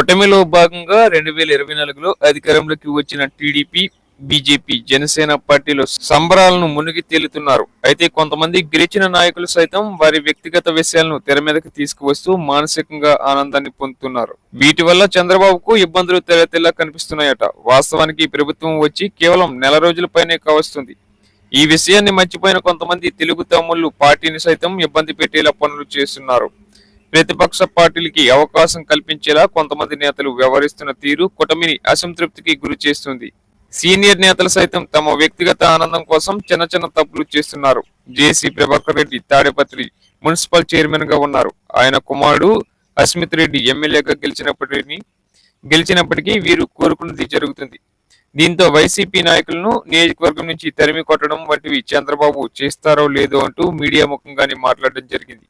కూటమిలో భాగంగా రెండు వేల ఇరవై నాలుగులో అధికారంలోకి వచ్చిన టీడీపీ బీజేపీ జనసేన పార్టీలు సంబరాలను మునిగి తేలుతున్నారు. అయితే కొంతమంది గెలిచిన నాయకులు సైతం వారి వ్యక్తిగత విషయాలను తెర మీదకి తీసుకువస్తూ మానసికంగా ఆనందాన్ని పొందుతున్నారు. వీటి వల్ల చంద్రబాబుకు ఇబ్బందులు తెరతెల్లా కనిపిస్తున్నాయట. వాస్తవానికి ప్రభుత్వం వచ్చి కేవలం నెల రోజుల పైనే కావస్తుంది. ఈ విషయాన్ని మర్చిపోయిన కొంతమంది తెలుగు తమ్ముళ్ళు పార్టీని సైతం ఇబ్బంది పెట్టేలా పనులు చేస్తున్నారు. ప్రతిపక్ష పార్టీలకి అవకాశం కల్పించేలా కొంతమంది నేతలు వ్యవహరిస్తున్న తీరు కూటమిని అసంతృప్తికి గురి చేస్తుంది. సీనియర్ నేతలు సైతం తమ వ్యక్తిగత ఆనందం కోసం చిన్న చిన్న తప్పులు చేస్తున్నారు. జేసీ ప్రభాకర్ రెడ్డి తాడేపత్రి మున్సిపల్ చైర్మన్గా ఉన్నారు. ఆయన కుమారుడు అస్మిత్ రెడ్డి ఎమ్మెల్యేగా గెలిచినప్పటికీ గెలిచినప్పటికీ వీరు కోరుకున్నది జరుగుతుంది. దీంతో వైసీపీ నాయకులను నియోజకవర్గం నుంచి తరిమి కొట్టడం వంటివి చంద్రబాబు చేస్తారో లేదో అంటూ మీడియా ముఖంగానే మాట్లాడడం జరిగింది.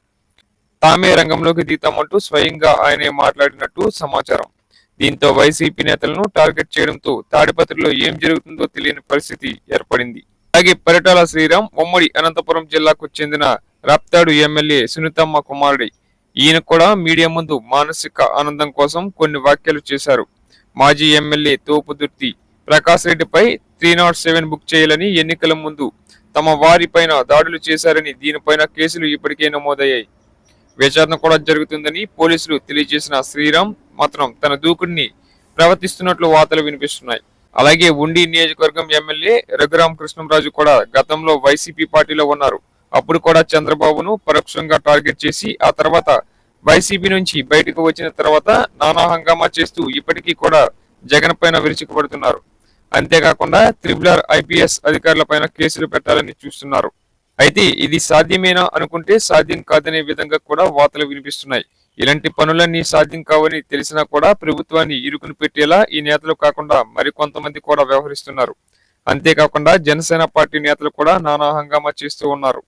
తామే రంగంలోకి దిగుతామంటూ స్వయంగా ఆయనే మాట్లాడినట్టు సమాచారం. దీంతో వైసీపీ నేతలను టార్గెట్ చేయడంతో తాడిపత్రిలో ఏం జరుగుతుందో తెలియని పరిస్థితి ఏర్పడింది. అలాగే పరిటాల శ్రీరామ్ ఉమ్మడి అనంతపురం జిల్లాకు చెందిన రాప్తాడు ఎమ్మెల్యే సునీతమ్మ కుమారుడి. ఈయన కూడా మీడియా ముందు మానసిక ఆనందం కోసం కొన్ని వ్యాఖ్యలు చేశారు. మాజీ ఎమ్మెల్యే తోపుదుర్తి ప్రకాష్ రెడ్డిపై త్రీ నాట్ సెవెన్ బుక్ చేయాలని ఎన్నికల ముందు తమ వారిపైన దాడులు చేశారని దీనిపైన కేసులు ఇప్పటికే నమోదయ్యాయి. విచారణ కూడా జరుగుతుందని పోలీసులు తెలియజేసిన శ్రీరామ్ మాత్రం తన దూకుడిని ప్రవర్తిస్తున్నట్లు వార్తలు వినిపిస్తున్నాయి. అలాగే ఉండి నియోజకవర్గం ఎమ్మెల్యే రఘురామ్ కృష్ణంరాజు కూడా గతంలో వైసీపీ పార్టీలో ఉన్నారు. అప్పుడు కూడా చంద్రబాబును పరోక్షంగా టార్గెట్ చేసి ఆ తర్వాత వైసీపీ నుంచి బయటకు వచ్చిన తర్వాత నానా హంగామా చేస్తూ ఇప్పటికీ కూడా జగన్ పైన విరుచుకుపడుతున్నారు. అంతేకాకుండా త్రిబులర్ ఐపీఎస్ అధికారుల పైన కేసులు పెట్టాలని చూస్తున్నారు. అయితే ఇది సాధ్యమేనా అనుకుంటే సాధ్యం కాదనే విధంగా కూడా వార్తలు వినిపిస్తున్నాయి. ఇలాంటి పనులన్నీ సాధ్యం కావని తెలిసినా కూడా ప్రభుత్వాన్ని ఇరుకుని పెట్టేలా ఈ నేతలు కాకుండా మరికొంతమంది కూడా వ్యవహరిస్తున్నారు. అంతేకాకుండా జనసేన పార్టీ నేతలు కూడా నానా హంగామా చేస్తూ ఉన్నారు.